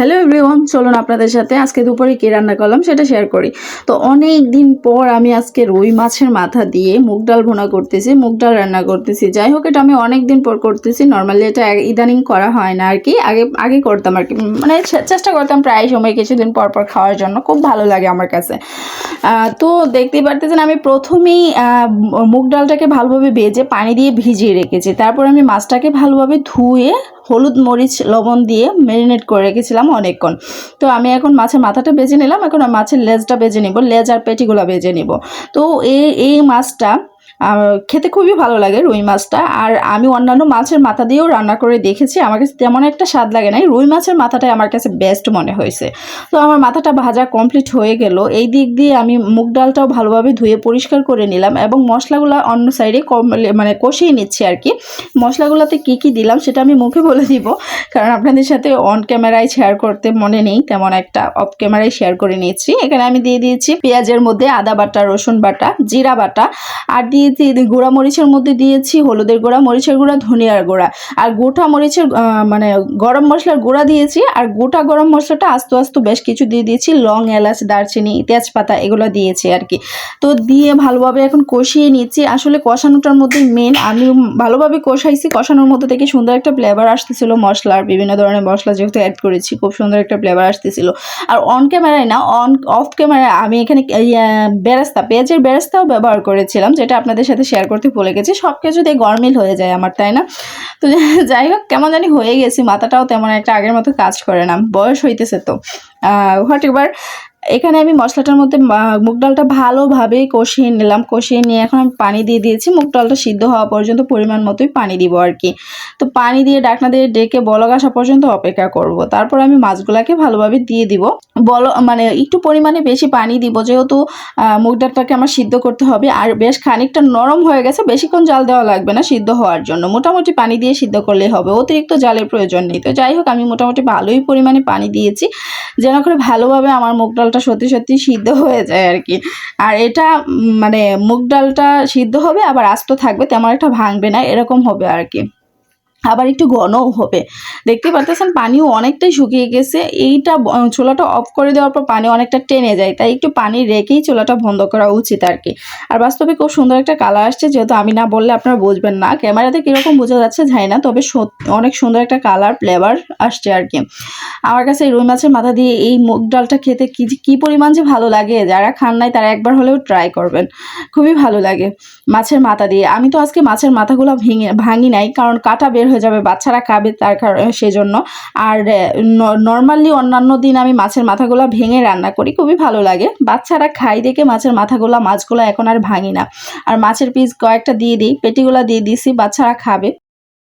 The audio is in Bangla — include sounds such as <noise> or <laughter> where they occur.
হ্যালো এভরিওয়ান চলুন আপনাদের সাথে আজকে দুপুরে কী রান্না করলাম সেটা শেয়ার করি। তো অনেক দিন পর আমি আজকে রুই মাছের মাথা দিয়ে মুগ ডাল ভুনা করতেছি, মুগ ডাল রান্না করতেছি। যাই হোক, এটা আমি অনেক দিন পর করতেছি নর্মালি এটা ইদানিং করা হয় না আর কি আগে আগে করতাম আর কি মানে চেষ্টা করতাম প্রায় সময় কিছুদিন পর পর খাওয়ার জন্য, খুব ভালো লাগে আমার কাছে। তো দেখতেই পারতেছেন আমি প্রথমেই মুগ ডালটাকে ভালোভাবে ভেজে পানি দিয়ে ভিজিয়ে রেখেছি। তারপর আমি মাছটাকে ভালোভাবে ধুয়ে হলুদ মরিচ, লবণ দিয়ে ম্যারিনেট করে রেখেছিলাম। অনেকক্ষণ। তো আমি এখন মাছের মাথাটা বেজে নিলাম, এখন মাছের লেজটা বেজে নিব, লেজ আর পেটিগুলো বেজে নিব। তো এই এই মাছটা খেতে খুবই ভালো লাগে রুই মাছটা। আর আমি অন্যান্য মাছের মাথা দিয়েও রান্না করে দেখেছি, আমার কাছে তেমন একটা স্বাদ লাগে নাই। রুই মাছের মাথাটাই আমার কাছে বেস্ট মনে হয়েছে। তো আমার মাথাটা ভাজা কমপ্লিট হয়ে গেল। এই দিক দিয়ে আমি মুগ ডালটাও ভালোভাবে ধুয়ে পরিষ্কার করে নিলাম এবং মশলাগুলো অন্য সাইডে মানে কষিয়ে নিচ্ছি আর কি। মশলাগুলোতে কী কী দিলাম সেটা আমি মুখে বলে দিব, কারণ আপনাদের সাথে অন ক্যামেরায় শেয়ার করতে মনে নেই, তেমন একটা অফ ক্যামেরায় শেয়ার করে নিচ্ছি এখানে আমি দিয়ে দিয়েছি পেঁয়াজের মধ্যে আদা বাটা, রসুন বাটা, জিরা বাটা। আর দিয়েছি গুঁড়া মরিচের মধ্যে দিয়েছি, হলুদের গুঁড়া, মরিচের গুঁড়া, ধনিয়ার গুঁড়া। আর গোটা মরিচের মানে গরম মশলার গুঁড়া দিয়েছি, আর গোটা গরম মশলাটা আস্তে আস্তে বেশ কিছু দিয়ে দিয়েছি, লং, এলাচ, দারচিনি, তেজপাতা, এগুলো দিয়েছি আর কি। তো দিয়ে ভালোভাবে এখন কষিয়ে নিচ্ছি। আসলে কষানোটার মধ্যে মেন আমি ভালোভাবে কষাইছি, কষানোর মধ্যে থেকে সুন্দর একটা ফ্লেভার আসতেছিল মশলার বিভিন্ন ধরনের মশলা যেহেতু অ্যাড করেছি, খুব সুন্দর একটা ফ্লেভার আসতেছিল। আর অন ক্যামেরায় না অন অফ ক্যামেরায় আমি এখানে বেরেস্তা, পেঁয়াজের বেরেস্তাও ব্যবহার করেছিলাম, যেটা আপনাদের সাথে শেয়ার করতে ভুলে গেছি। সব কিছু দিয়ে গরমিল হয়ে যায় আমার, তাই না? তো <laughs> যাই হোক, কেমন জানি হয়ে গেছি, মাথাটাও তেমন একটা আগের মতো কাজ করে না, বয়স হইতেছে তো। হোয়াট এবার এখানে আমি মশলাটার মধ্যে মুগ ডালটা ভালোভাবে কষিয়ে নিলাম। কষিয়ে নিয়ে এখন আমি পানি দিয়ে দিয়েছি। মুগ ডালটা সিদ্ধ হওয়া পর্যন্ত পরিমাণ মতোই পানি দিব আর কি। তো পানি দিয়ে ডাকনা দিয়ে ডেকে বলক আসা পর্যন্ত অপেক্ষা করব। তারপর আমি মাছগুলাকে ভালোভাবে দিয়ে দিব। বল মানে একটু পরিমাণে বেশি পানি দিব যেহেতু মুগ ডালটাকে আমার সিদ্ধ করতে হবে। আর বেশ খানিকটা নরম হয়ে গেছে, বেশিক্ষণ জাল দেওয়া লাগবে না সিদ্ধ হওয়ার জন্য। মোটামুটি পানি দিয়ে সিদ্ধ করলেই হবে। অতিরিক্ত জালের প্রয়োজন নেই। তো যাই হোক, আমি মোটামুটি ভালোই পরিমাণে পানি দিয়েছি। যেন করে ভালোভাবে আমার মুগ ডালটা সত্যি সত্যি সিদ্ধ হয়ে যায় আর কি। আর এটা মানে মুগ ডালটা সিদ্ধ হবে, আবার আস্ত থাকবে, তেমন একটা ভাঙবে না, এরকম হবে আর কি। আবার একটু ঘনও হবে। দেখতে পারতেছেন, পানিও অনেকটাই শুকিয়ে গেছে। এইটা চুলাটা অফ করে দেওয়ার পর পানি অনেকটা টেনে যায়। তাই একটু পানি রেখেই চুলাটা বন্ধ করা উচিত আর কি। আর বাস্তবে খুব সুন্দর একটা কালার আসছে, যেহেতু আমি না বললে আপনারা বুঝবেন না। ক্যামেরাতে কীরকম বোঝা যাচ্ছে যায় না, তবে অনেক সুন্দর একটা কালার ফ্লেভার আসছে আর কি। আমার কাছে এই রুই মাছের মাথা দিয়ে এই মুগ ডালটা খেতে কি কী পরিমাণ যে ভালো লাগে, যারা খান নাই তারা একবার হলেও ট্রাই করবেন। খুবই ভালো লাগে মাছের মাথা দিয়ে। আমি তো আজকে মাছের মাথাগুলো ভেঙে, ভাঙি নাই, কারণ কাটা বের হয়ে যাবে, বাচ্চারা খাবে তার কারণে সেজন্য। আর নর্মালি অন্যান্য দিন আমি মাছের মাথাগুলো ভেঙে রান্না করি, খুবই ভালো লাগে। বাচ্চারা খাই দেখে মাছের মাথাগুলো, মাছগুলো এখন আর ভাঙি না। আর মাছের পিস কয়েকটা দিয়ে দিই, পেটিগুলো দিয়ে দিছি, বাচ্চারা খাবে।